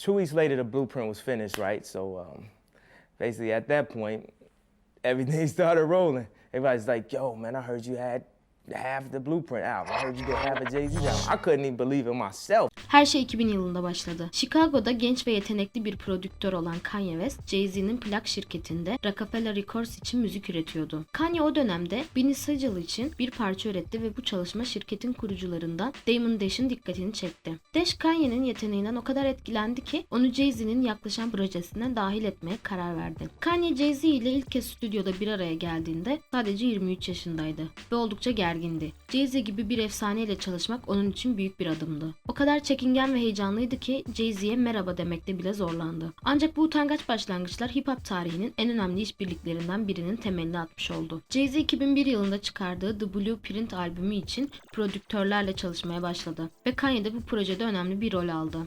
two weeks later, the blueprint was finished, right? So um, basically, at that point, everything started rolling. Everybody's like, "Yo, man, I heard you had half the blueprint out. I heard you did half a Jay Z album." I couldn't even believe it myself. Her şey 2000 yılında başladı. Chicago'da genç ve yetenekli bir prodüktör olan Kanye West, Jay-Z'nin plak şirketinde Rockefeller Records için müzik üretiyordu. Kanye o dönemde Benny Siegel için bir parça üretti ve bu çalışma şirketin kurucularından Damon Dash'in dikkatini çekti. Dash, Kanye'nin yeteneğinden o kadar etkilendi ki onu Jay-Z'nin yaklaşan projesine dahil etmeye karar verdi. Kanye, Jay-Z ile ilk kez stüdyoda bir araya geldiğinde sadece 23 yaşındaydı ve oldukça gergindi. Jay-Z gibi bir efsaneyle çalışmak onun için büyük bir adımdı. O kadar çekingen ve heyecanlıydı ki Jay-Z'ye merhaba demekte bile zorlandı. Ancak bu utangaç başlangıçlar hip hop tarihinin en önemli işbirliklerinden birinin temelini atmış oldu. Jay-Z 2001 yılında çıkardığı The Blueprint albümü için prodüktörlerle çalışmaya başladı ve Kanye de bu projede önemli bir rol aldı.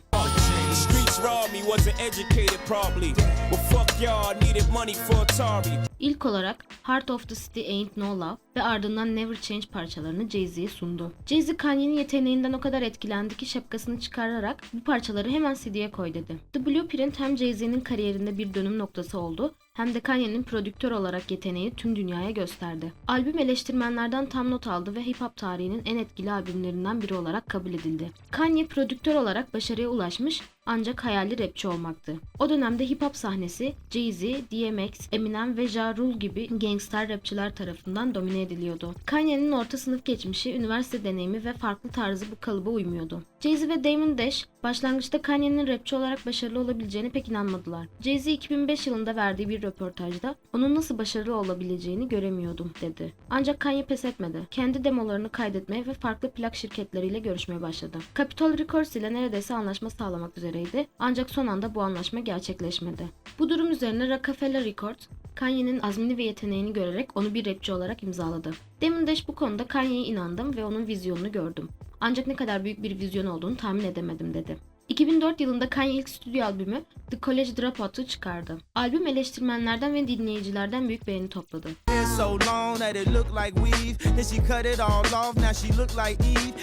İlk olarak Heart of the City Ain't No Love ve ardından Never Change parçalarını Jay-Z'ye sundu. Jay-Z Kanye'nin yeteneğinden o kadar etkilendi ki şapkasını çıkararak bu parçaları hemen CD'ye koy dedi. The Blueprint hem Jay-Z'nin kariyerinde bir dönüm noktası oldu hem de Kanye'nin prodüktör olarak yeteneği tüm dünyaya gösterdi. Albüm eleştirmenlerden tam not aldı ve hip hop tarihinin en etkili albümlerinden biri olarak kabul edildi. Kanye prodüktör olarak başarıya ulaşmış ancak hayali rapçi olmaktı. O dönemde hip hop sahnesi Jay-Z, DMX, Eminem ve Ja Rule gibi gangster rapçiler tarafından domine ediliyordu. Kanye'nin orta sınıf geçmişi, üniversite deneyimi ve farklı tarzı bu kalıba uymuyordu. Jay-Z ve Damon Dash başlangıçta Kanye'nin rapçi olarak başarılı olabileceğine pek inanmadılar. Jay-Z 2005 yılında verdiği bir röportajda onun nasıl başarılı olabileceğini göremiyordum dedi. Ancak Kanye pes etmedi. Kendi demolarını kaydetmeye ve farklı plak şirketleriyle görüşmeye başladı. Capitol Records ile neredeyse anlaşma sağlamak üzereydi ancak son anda bu anlaşma gerçekleşmedi. Bu durum üzerine Rockefeller Records Kanye'nin azmini ve yeteneğini görerek onu bir rapçi olarak imzaladı. Damon Dash bu konuda Kanye'ye inandım ve onun vizyonunu gördüm. Ancak ne kadar büyük bir vizyon olduğunu tahmin edemedim dedi. 2004 yılında Kanye ilk stüdyo albümü The College Dropout'u çıkardı. Albüm eleştirmenlerden ve dinleyicilerden büyük beğeni topladı.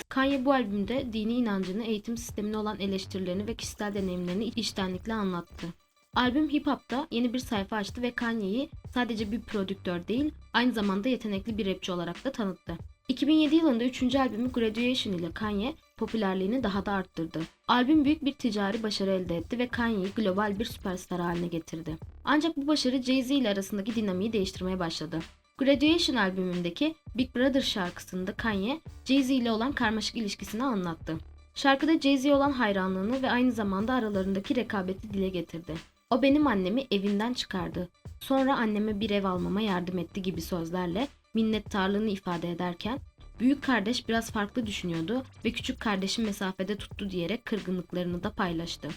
Kanye bu albümde dini inancını, eğitim sistemine olan eleştirilerini ve kişisel deneyimlerini içtenlikle anlattı. Albüm hip hop'ta yeni bir sayfa açtı ve Kanye'yi sadece bir prodüktör değil, aynı zamanda yetenekli bir rapçi olarak da tanıttı. 2007 yılında 3. albümü Graduation ile Kanye popülerliğini daha da arttırdı. Albüm büyük bir ticari başarı elde etti ve Kanye'yi global bir süperstar haline getirdi. Ancak bu başarı Jay-Z ile arasındaki dinamiği değiştirmeye başladı. Graduation albümündeki Big Brother şarkısında Kanye, Jay-Z ile olan karmaşık ilişkisini anlattı. Şarkıda Jay-Z olan hayranlığını ve aynı zamanda aralarındaki rekabeti dile getirdi. O benim annemi evinden çıkardı. Sonra anneme bir ev almama yardım etti gibi sözlerle minnettarlığını ifade ederken büyük kardeş biraz farklı düşünüyordu ve küçük kardeşim mesafede tuttu diyerek kırgınlıklarını da paylaştı.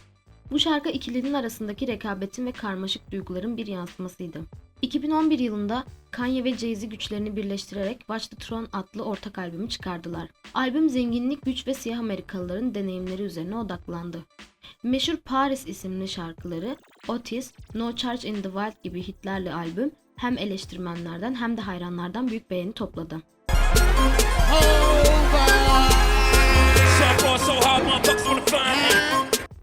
Bu şarkı ikilinin arasındaki rekabetin ve karmaşık duyguların bir yansımasıydı. 2011 yılında Kanye ve Jay-Z güçlerini birleştirerek Watch the Throne adlı ortak albümü çıkardılar. Albüm zenginlik, güç ve siyah Amerikalıların deneyimleri üzerine odaklandı. Meşhur Paris isimli şarkıları Otis, No Charge in the Wild gibi hitlerle albüm hem eleştirmenlerden hem de hayranlardan büyük beğeni topladı.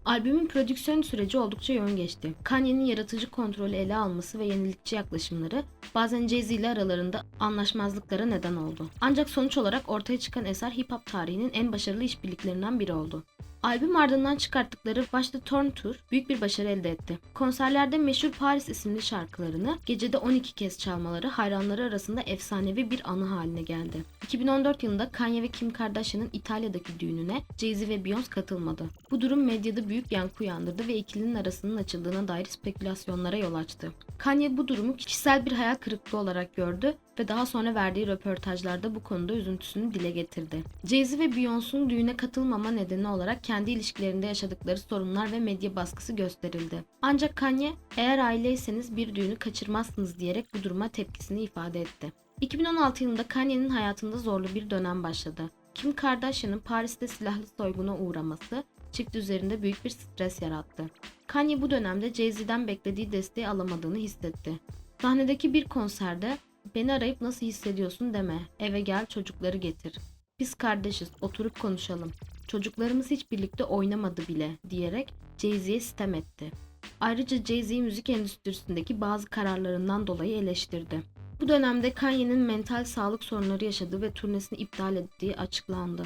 Albümün prodüksiyon süreci oldukça yoğun geçti. Kanye'nin yaratıcı kontrolü ele alması ve yenilikçi yaklaşımları bazen Jay-Z ile aralarında anlaşmazlıklara neden oldu. Ancak sonuç olarak ortaya çıkan eser hip hop tarihinin en başarılı işbirliklerinden biri oldu. Albüm ardından çıkarttıkları the Torn Tour büyük bir başarı elde etti. Konserlerde meşhur Paris isimli şarkılarını gecede 12 kez çalmaları hayranları arasında efsanevi bir anı haline geldi. 2014 yılında Kanye ve Kim Kardashian'ın İtalya'daki düğününe Jay-Z ve Beyoncé katılmadı. Bu durum medyada büyük yankı uyandırdı ve ikilinin arasının açıldığına dair spekülasyonlara yol açtı. Kanye bu durumu kişisel bir hayal kırıklığı olarak gördü ve daha sonra verdiği röportajlarda bu konuda üzüntüsünü dile getirdi. Jay-Z ve Beyoncé'nun düğüne katılmama nedeni olarak kendi ilişkilerinde yaşadıkları sorunlar ve medya baskısı gösterildi. Ancak Kanye, eğer aileyseniz bir düğünü kaçırmazsınız diyerek bu duruma tepkisini ifade etti. 2016 yılında Kanye'nin hayatında zorlu bir dönem başladı. Kim Kardashian'ın Paris'te silahlı soyguna uğraması çift üzerinde büyük bir stres yarattı. Kanye bu dönemde Jay-Z'den beklediği desteği alamadığını hissetti. Sahnedeki bir konserde beni arayıp nasıl hissediyorsun deme, eve gel çocukları getir. Biz kardeşiz, oturup konuşalım. Çocuklarımız hiç birlikte oynamadı bile diyerek Jay-Z'ye sitem etti. Ayrıca Jay-Z müzik endüstrisindeki bazı kararlarından dolayı eleştirdi. Bu dönemde Kanye'nin mental sağlık sorunları yaşadığı ve turnesini iptal ettiği açıklandı.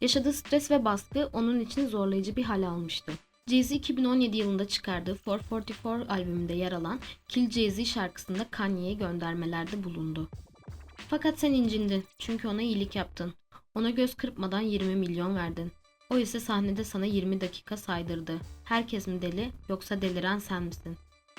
Yaşadığı stres ve baskı onun için zorlayıcı bir hal almıştı. Jay-Z 2017 yılında çıkardığı 444 albümünde yer alan Kill Jay-Z şarkısında Kanye'ye göndermelerde bulundu. Fakat sen incindin çünkü ona iyilik yaptın. Ona göz kırpmadan 20 milyon verdin. O ise sahnede sana 20 dakika saydırdı. Herkes mi deli yoksa deliren sen misin?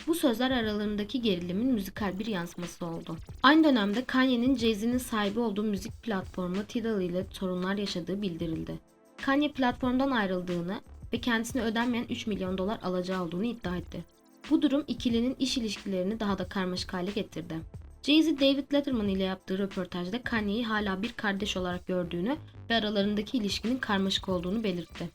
Bu sözler aralarındaki gerilimin müzikal bir yansıması oldu. Aynı dönemde Kanye'nin Jay-Z'nin sahibi olduğu müzik platformu Tidal ile sorunlar yaşadığı bildirildi. Kanye platformdan ayrıldığını ve kendisine ödenmeyen 3 milyon dolar alacağı olduğunu iddia etti. Bu durum ikilinin iş ilişkilerini daha da karmaşık hale getirdi. Jay-Z David Letterman ile yaptığı röportajda Kanye'yi hala bir kardeş olarak gördüğünü ve aralarındaki ilişkinin karmaşık olduğunu belirtti.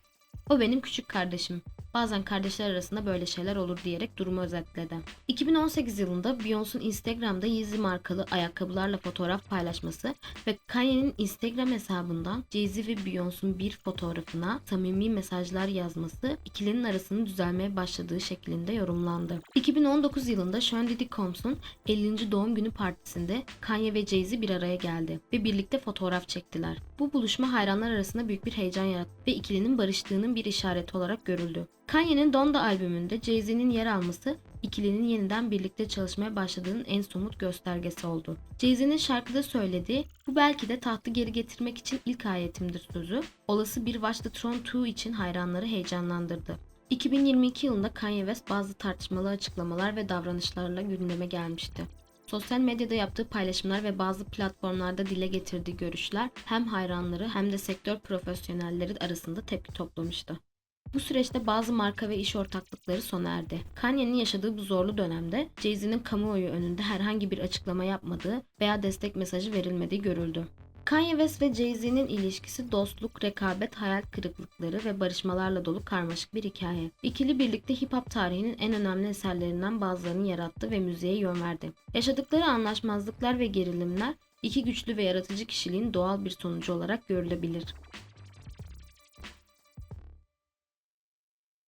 O benim küçük kardeşim. Bazen kardeşler arasında böyle şeyler olur diyerek durumu özetledi. 2018 yılında Beyoncé'nin Instagram'da Yeezy markalı ayakkabılarla fotoğraf paylaşması ve Kanye'nin Instagram hesabından Jay-Z ve Beyoncé'nin bir fotoğrafına samimi mesajlar yazması ikilinin arasının düzelmeye başladığı şeklinde yorumlandı. 2019 yılında Sean Diddy Combs'un 50. doğum günü partisinde Kanye ve Jay-Z bir araya geldi ve birlikte fotoğraf çektiler. Bu buluşma hayranlar arasında büyük bir heyecan yarattı ve ikilinin barıştığının bir işareti olarak görüldü. Kanye'nin Donda albümünde Jay-Z'nin yer alması ikilinin yeniden birlikte çalışmaya başladığının en somut göstergesi oldu. Jay-Z'nin şarkıda söylediği bu belki de tahtı geri getirmek için ilk ayetimdir sözü olası bir Watch the Throne 2 için hayranları heyecanlandırdı. 2022 yılında Kanye West bazı tartışmalı açıklamalar ve davranışlarla gündeme gelmişti. Sosyal medyada yaptığı paylaşımlar ve bazı platformlarda dile getirdiği görüşler hem hayranları hem de sektör profesyonelleri arasında tepki toplamıştı. Bu süreçte bazı marka ve iş ortaklıkları sona erdi. Kanye'nin yaşadığı bu zorlu dönemde Jay-Z'nin kamuoyu önünde herhangi bir açıklama yapmadığı veya destek mesajı verilmediği görüldü. Kanye West ve Jay-Z'nin ilişkisi dostluk, rekabet, hayal kırıklıkları ve barışmalarla dolu karmaşık bir hikaye. İkili birlikte hip hop tarihinin en önemli eserlerinden bazılarını yarattı ve müziğe yön verdi. Yaşadıkları anlaşmazlıklar ve gerilimler iki güçlü ve yaratıcı kişiliğin doğal bir sonucu olarak görülebilir.